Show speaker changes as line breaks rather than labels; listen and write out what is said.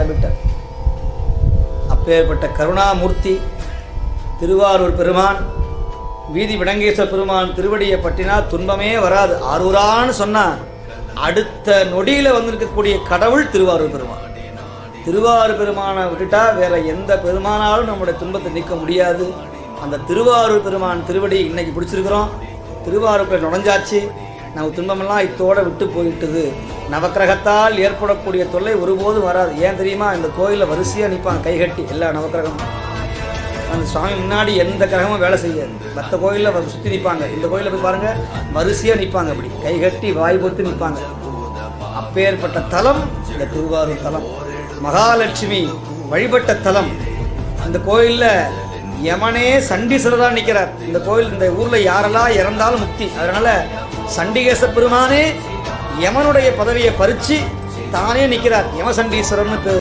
கிளம்பிட்டார் அப்பேற்பட்ட கருணாமூர்த்தி திருவாரூர் பெருமான் வீதி விடங்கேஸ்வர பெருமான் திருவடியை பற்றினா துன்பமே வராது. ஆரூரான்னு சொன்னா அடுத்த நொடியில வந்திருக்கக்கூடிய கடவுள் திருவாரூர் பெருமான். திருவாரூர் பெருமானை விட்டுட்டா வேற எந்த பெருமானாலும் நம்முடைய துன்பத்தை நீக்க முடியாது. அந்த திருவாரூர் பெருமான் திருவடி இன்னைக்கு பிடிச்சிருக்கிறோம். திருவாரூரில் நுழைஞ்சாச்சு. நம்ம துன்பமெல்லாம் இத்தோட விட்டு போயிட்டுது. நவக்கிரகத்தால் ஏற்படக்கூடிய தொல்லை ஒருபோதும் வராது. ஏன் தெரியுமா? இந்த கோயிலில் வரிசையாக நிற்பாங்க கைகட்டி எல்லா நவக்கிரகமும் அந்த சுவாமி முன்னாடி எந்த கிரகமும் வேலை செய்யாது. மற்ற கோயிலில் சுற்றி நிற்பாங்க இந்த கோயிலில் போய் பாருங்கள் வரிசையாக நிற்பாங்க அப்படி. கைகட்டி வாய் பொத்து நிற்பாங்க அப்பேற்பட்ட தலம் இந்த திருவாரூர் தலம். மகாலட்சுமி வழிபட்ட தலம். அந்த கோயிலில் யமனே சண்டீஸ்வரராக நிற்கிறார் இந்த கோயில் இந்த ஊரில் யாரெல்லாம் இறந்தாலும் முக்தி. அதனால் சண்டிகேச பெருமானே யமனுடைய பதவியை பறித்து தானே நிற்கிறார் யமசண்டீஸ்வரர்னு பேர்.